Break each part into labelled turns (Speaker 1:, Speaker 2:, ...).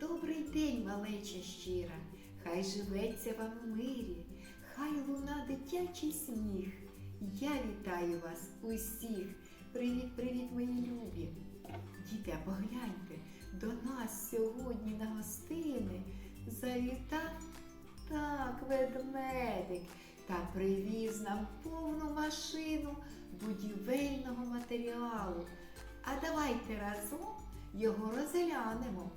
Speaker 1: Добрий день, малеча щира, хай живеться вам в мирі, хай луна дитячий сміх. Я вітаю вас усіх. Привіт, привіт, мої любі. Діти, погляньте, до нас сьогодні на гостини завітав так ведмедик та привіз нам повну машину будівельного матеріалу. А давайте разом його розглянемо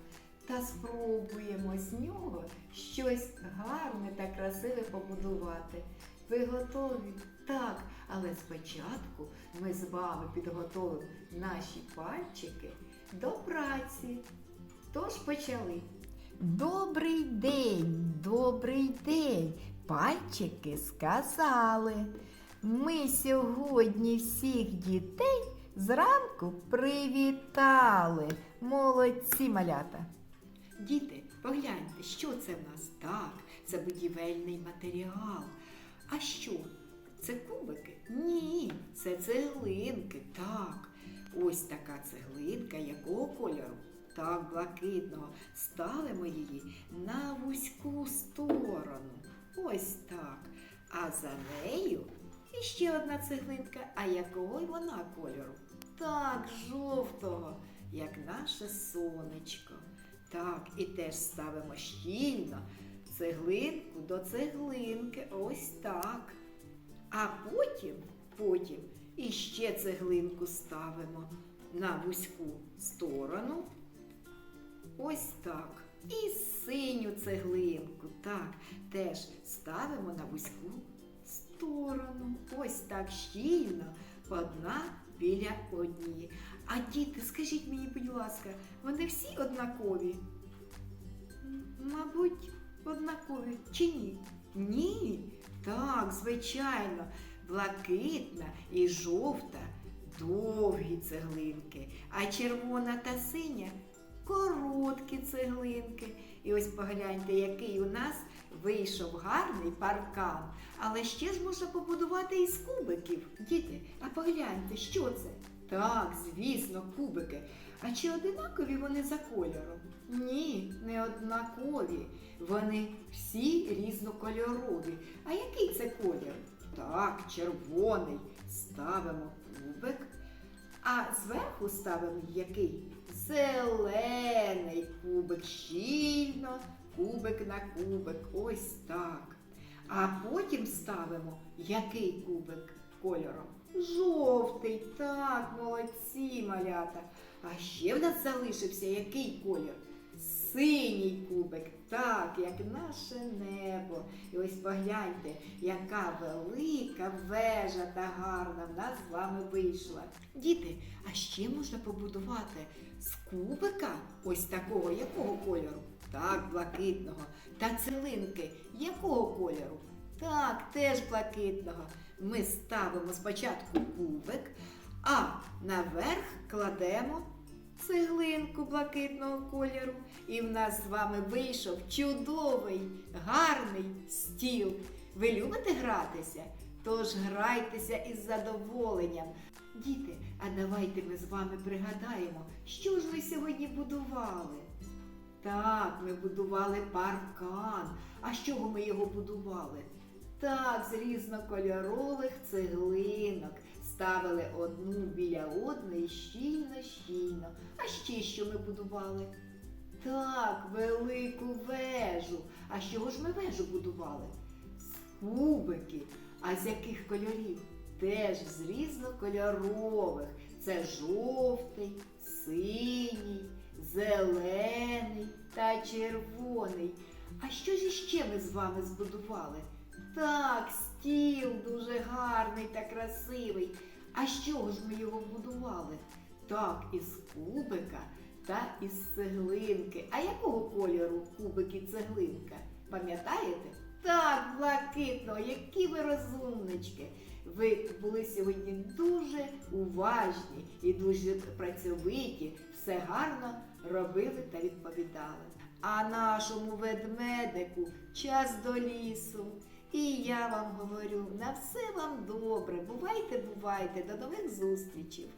Speaker 1: та спробуємо з нього щось гарне та красиве побудувати. Ви готові? Так, але спочатку ми з вами підготовимо наші пальчики до праці. Тож почали. Добрий день, добрий день. Пальчики сказали. Ми сьогодні всіх дітей зранку привітали. Молодці малята. Діти, погляньте, що це в нас? Так, це будівельний матеріал. А що? Це кубики? Ні, це цеглинки. Так. Ось така цеглинка якого кольору? Так, блакитного. Ставимо її на вузьку сторону. Ось так. А за нею іще одна цеглинка. А якого й вона кольору? Так, жовтого, як наше сонечко. Так, і теж ставимо щільно цеглинку до цеглинки. Ось так. А потім, потім іще цеглинку ставимо на вузьку сторону. Ось так. І синю цеглинку. Так, теж ставимо на вузьку сторону. Ось так щільно, одна біля однієї. А діти, скажіть мені, будь ласка, вони всі однакові? Мабуть, однакові чи ні? Ні. Так, звичайно, блакитна і жовта довгі цеглинки, а червона та синя короткі цеглинки. І ось погляньте, який у нас вийшов гарний паркан. Але ще ж можна побудувати із кубиків. Діти, а погляньте, що це? Так, звісно, кубики. А чи одинакові вони за кольором? Ні, не однакові. Вони всі різнокольорові. А який це колір? Так, червоний. Ставимо кубик. А зверху ставимо який? Зелений кубик щільно, кубик на кубик. Ось так. А потім ставимо який кубик кольором? Жовтий. Так, молодці малята. А ще в нас залишився який колір? Синій кубик, так, як наше небо. І ось погляньте, яка велика вежа та гарна в нас з вами вийшла. Діти, а ще можна побудувати з кубика ось такого якого кольору? Так, блакитного. Та цилинки якого кольору? Так, теж блакитного. Ми ставимо спочатку кубик, а наверх кладемо цеглинку блакитного кольору. І в нас з вами вийшов чудовий, гарний стіл. Ви любите гратися? Тож грайтеся із задоволенням. Діти, а давайте ми з вами пригадаємо, що ж ви сьогодні будували. Так, ми будували паркан. А з чого ми його будували? Так, з різнокольорових цеглинок. Ставили одну біля одної щільно-щільно. А ще що ми будували? Так, велику вежу. А з чого ж ми вежу будували? З кубиків. А з яких кольорів? Теж з різнокольорових. Це жовтий, синій, зелений та червоний. А що ж іще ми з вами збудували? Так, стіл дуже гарний та красивий. А з чого ж ми його будували? Так, із кубика та із цеглинки. А якого кольору кубик і цеглинка? Пам'ятаєте? Так, блакитного, які ви розумнички. Ви були сьогодні дуже уважні і дуже працьовиті, все гарно робили та відповідали. А нашому ведмедику час до лісу. І я вам говорю, на все вам добре. Бувайте, бувайте, до нових зустрічей.